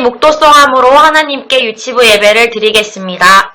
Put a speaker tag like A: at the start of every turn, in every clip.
A: 목도송함으로 하나님께 유치부 예배를 드리겠습니다.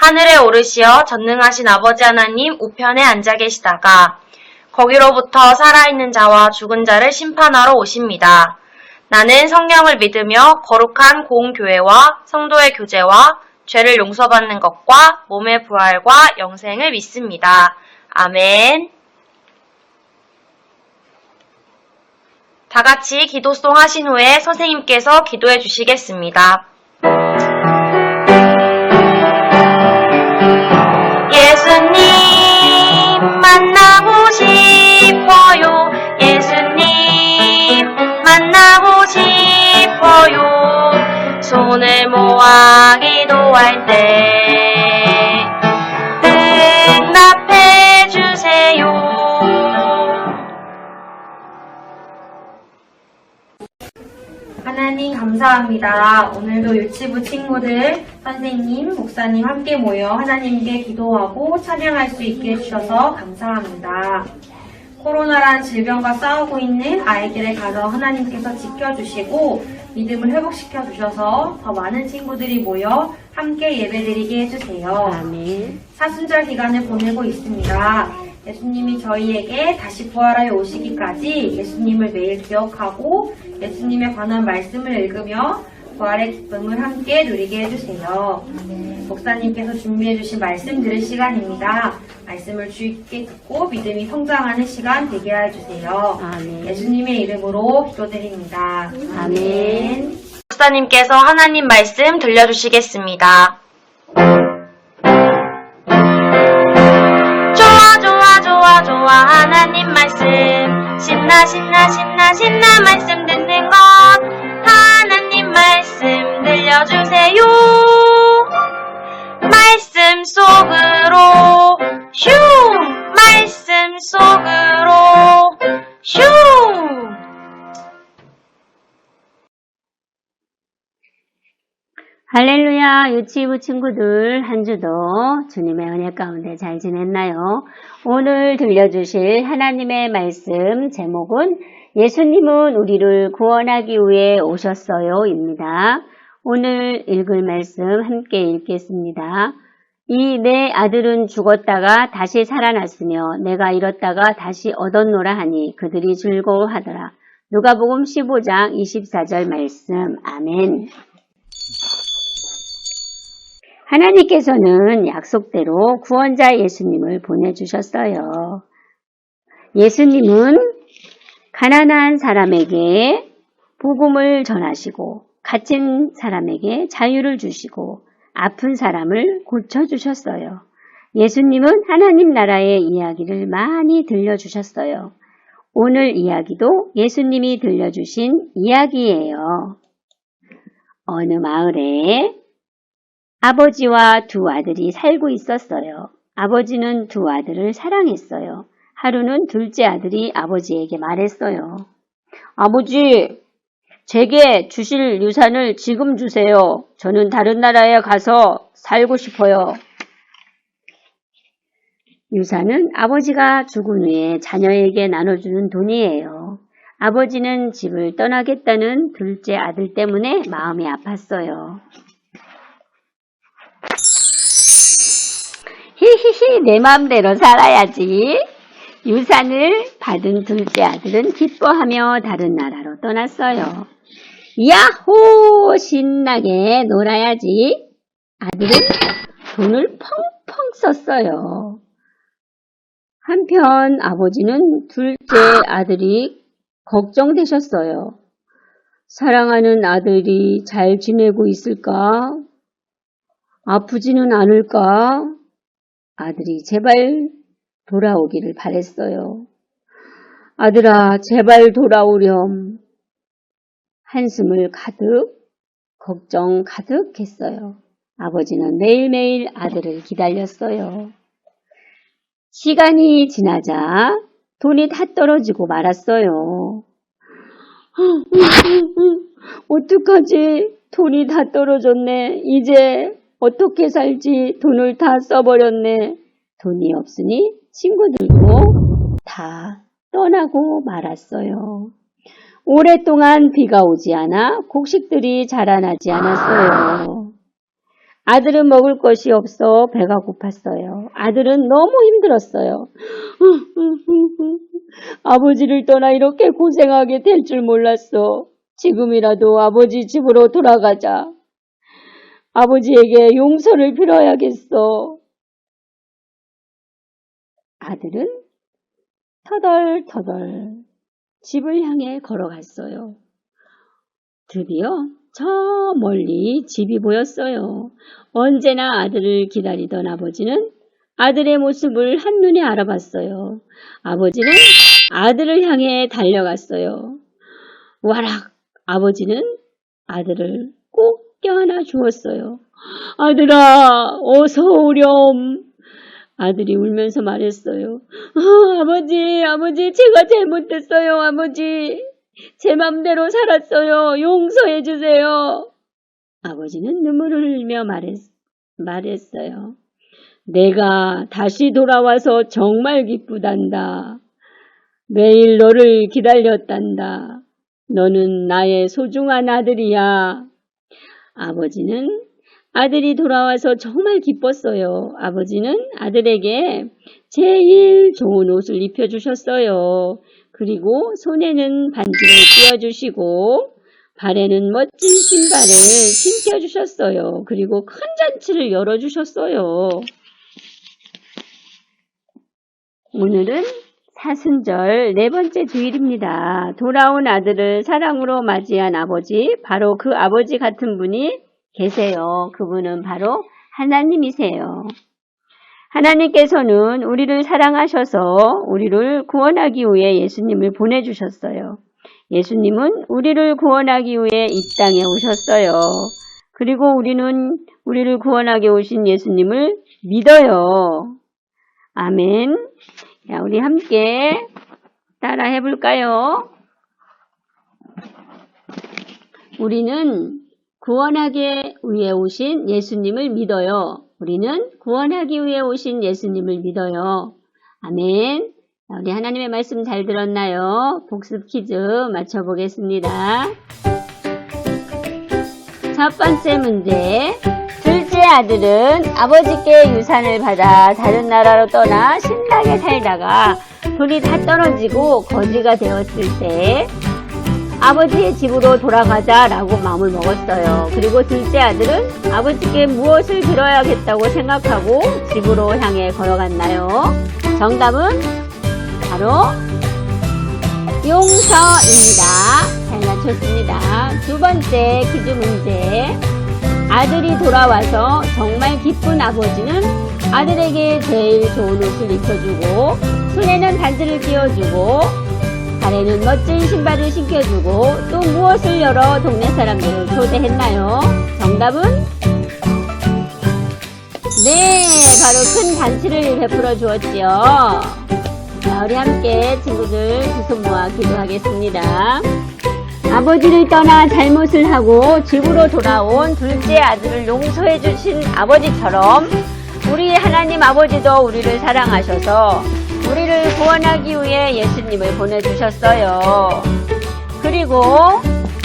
A: 하늘에 오르시어 전능하신 아버지 하나님 우편에 앉아 계시다가 거기로부터 살아있는 자와 죽은 자를 심판하러 오십니다. 나는 성령을 믿으며 거룩한 공교회와 성도의 교제와 죄를 용서받는 것과 몸의 부활과 영생을 믿습니다. 아멘. 다 같이 기도송 하신 후에 선생님께서 기도해 주시겠습니다. 예수님 만나고 싶어요. 예수님 만나고 싶어요. 손을 모아 기도할 때 감사합니다. 오늘도 유치부 친구들, 선생님, 목사님 함께 모여 하나님께 기도하고 찬양할 수 있게 해주셔서 감사합니다. 코로나란 질병과 싸우고 있는 아이들을 가서 하나님께서 지켜주시고 믿음을 회복시켜 주셔서 더 많은 친구들이 모여 함께 예배드리게 해주세요.
B: 아멘.
A: 사순절 기간을 보내고 있습니다. 예수님이 저희에게 다시 부활하여 오시기까지 예수님을 매일 기억하고 예수님에 관한 말씀을 읽으며 부활의 기쁨을 함께 누리게 해주세요. 목사님께서 준비해주신 말씀 들을 시간입니다. 말씀을 주의 깊게 듣고 믿음이 성장하는 시간 되게 해주세요.
B: 아멘.
A: 예수님의 이름으로 기도드립니다.
B: 아멘.
A: 목사님께서 하나님 말씀 들려주시겠습니다. 좋아 하나님 말씀. 신나 신나 신나 신나 말씀 듣는 것. 하나님 말씀 들려주세요. 말씀 속으로. 슝 말씀 속으로. 슝
B: 할렐루야 유치부 친구들 한 주도 주님의 은혜 가운데 잘 지냈나요? 오늘 들려주실 하나님의 말씀 제목은 예수님은 우리를 구원하기 위해 오셨어요 입니다. 오늘 읽을 말씀 함께 읽겠습니다. 이 내 아들은 죽었다가 다시 살아났으며 내가 잃었다가 다시 얻었노라 하니 그들이 즐거워하더라. 누가복음 15장 24절 말씀 아멘. 하나님께서는 약속대로 구원자 예수님을 보내주셨어요. 예수님은 가난한 사람에게 복음을 전하시고 갇힌 사람에게 자유를 주시고 아픈 사람을 고쳐주셨어요. 예수님은 하나님 나라의 이야기를 많이 들려주셨어요. 오늘 이야기도 예수님이 들려주신 이야기예요. 어느 마을에 아버지와 두 아들이 살고 있었어요. 아버지는 두 아들을 사랑했어요. 하루는 둘째 아들이 아버지에게 말했어요. 아버지, 제게 주실 유산을 지금 주세요. 저는 다른 나라에 가서 살고 싶어요. 유산은 아버지가 죽은 후에 자녀에게 나눠주는 돈이에요. 아버지는 집을 떠나겠다는 둘째 아들 때문에 마음이 아팠어요. 히히히 내 마음대로 살아야지. 유산을 받은 둘째 아들은 기뻐하며 다른 나라로 떠났어요. 야호! 신나게 놀아야지. 아들은 돈을 펑펑 썼어요. 한편 아버지는 둘째 아들이 걱정되셨어요. 사랑하는 아들이 잘 지내고 있을까? 아프지는 않을까? 아들이 제발 돌아오기를 바랬어요. 아들아, 제발 돌아오렴. 한숨을 가득, 걱정 가득했어요. 아버지는 매일매일 아들을 기다렸어요. 시간이 지나자 돈이 다 떨어지고 말았어요. 어떡하지? 돈이 다 떨어졌네. 이제 어떻게 살지? 돈을 다 써버렸네. 돈이 없으니 친구들도 다 떠나고 말았어요. 오랫동안 비가 오지 않아 곡식들이 자라나지 않았어요. 아들은 먹을 것이 없어 배가 고팠어요. 아들은 너무 힘들었어요. 아버지를 떠나 이렇게 고생하게 될 줄 몰랐어. 지금이라도 아버지 집으로 돌아가자. 아버지에게 용서를 빌어야겠어. 아들은 터덜터덜 집을 향해 걸어갔어요. 드디어 저 멀리 집이 보였어요. 언제나 아들을 기다리던 아버지는 아들의 모습을 한눈에 알아봤어요. 아버지는 아들을 향해 달려갔어요. 와락! 아버지는 아들을 꼭 껴안아 주었어요. 아들아, 어서 오렴. 아들이 울면서 말했어요. 아, 아버지, 아버지, 제가 잘못했어요, 아버지. 제 맘대로 살았어요. 용서해 주세요. 아버지는 눈물을 흘리며 말했, 말했어요. 내가 다시 돌아와서 정말 기쁘단다. 매일 너를 기다렸단다. 너는 나의 소중한 아들이야. 아버지는 아들이 돌아와서 정말 기뻤어요. 아버지는 아들에게 제일 좋은 옷을 입혀주셨어요. 그리고 손에는 반지를 끼워주시고 발에는 멋진 신발을 신겨주셨어요. 그리고 큰 잔치를 열어주셨어요. 오늘은 사순절 네 번째 주일입니다. 돌아온 아들을 사랑으로 맞이한 아버지, 바로 그 아버지 같은 분이 계세요. 그분은 바로 하나님이세요. 하나님께서는 우리를 사랑하셔서 우리를 구원하기 위해 예수님을 보내주셨어요. 예수님은 우리를 구원하기 위해 이 땅에 오셨어요. 그리고 우리는 우리를 구원하게 오신 예수님을 믿어요. 아멘. 자, 우리 함께 따라 해볼까요? 우리는 구원하기 위해 오신 예수님을 믿어요. 우리는 구원하기 위해 오신 예수님을 믿어요. 아멘. 자, 우리 하나님의 말씀 잘 들었나요? 복습 퀴즈 맞춰보겠습니다. 첫 번째 문제. 아들은 아버지께 유산을 받아 다른 나라로 떠나 신나게 살다가 돈이 다 떨어지고 거지가 되었을 때 아버지의 집으로 돌아가자라고 마음을 먹었어요. 그리고 둘째 아들은 아버지께 무엇을 빌어야겠다고 생각하고 집으로 향해 걸어갔나요? 정답은 바로 용서입니다. 잘 맞췄습니다. 두 번째 퀴즈 문제. 아들이 돌아와서 정말 기쁜 아버지는 아들에게 제일 좋은 옷을 입혀주고 손에는 반지를 끼워주고 발에는 멋진 신발을 신겨주고 또 무엇을 열어 동네 사람들을 초대했나요? 정답은? 네, 바로 큰 잔치를 베풀어 주었지요. 자, 우리 함께 친구들 두 손 모아 기도하겠습니다. 아버지를 떠나 잘못을 하고 집으로 돌아온 둘째 아들을 용서해 주신 아버지처럼 우리 하나님 아버지도 우리를 사랑하셔서 우리를 구원하기 위해 예수님을 보내주셨어요. 그리고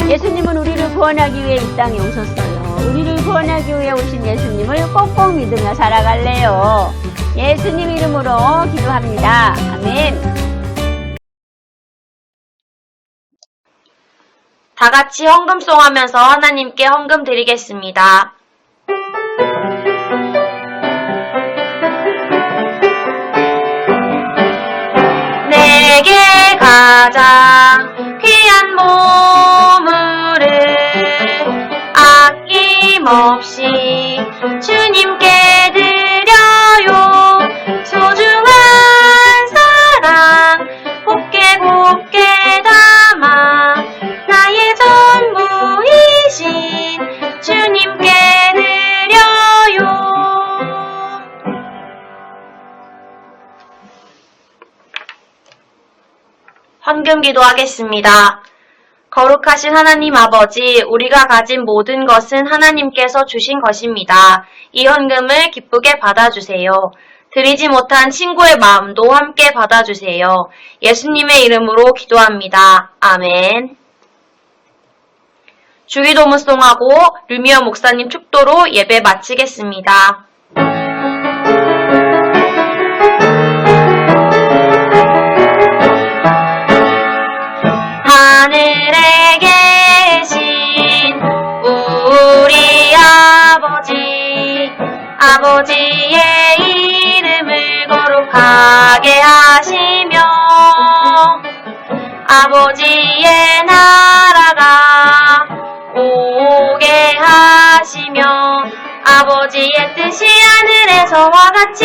B: 예수님은 우리를 구원하기 위해 이 땅에 오셨어요. 우리를 구원하기 위해 오신 예수님을 꼭꼭 믿으며 살아갈래요. 예수님 이름으로 기도합니다. 아멘.
A: 다 같이 헌금송 하면서 하나님께 헌금 드리겠습니다. 내게 가장 헌금 기도하겠습니다. 거룩하신 하나님 아버지, 우리가 가진 모든 것은 하나님께서 주신 것입니다. 이 헌금을 기쁘게 받아주세요. 드리지 못한 친구의 마음도 함께 받아주세요. 예수님의 이름으로 기도합니다. 아멘. 주기도문송하고 류미어 목사님 축도로 예배 마치겠습니다. 하늘에 계신 우리 아버지 아버지의 이름을 거룩하게 하시며 아버지의 나라가 오게 하시며 아버지의 뜻이 하늘에서와 같이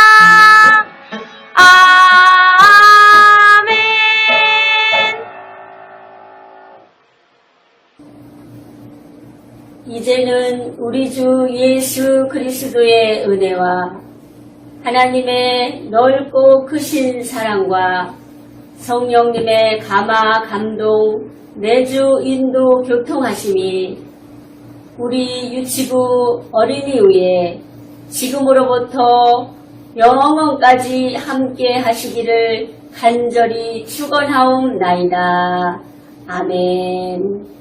B: 이제는 우리 주 예수 그리스도의 은혜와 하나님의 넓고 크신 사랑과 성령님의 감화 감동 내주 인도 교통하심이 우리 유치부 어린이 위에 지금으로부터 영원까지 함께 하시기를 간절히 축원하옵나이다. 아멘.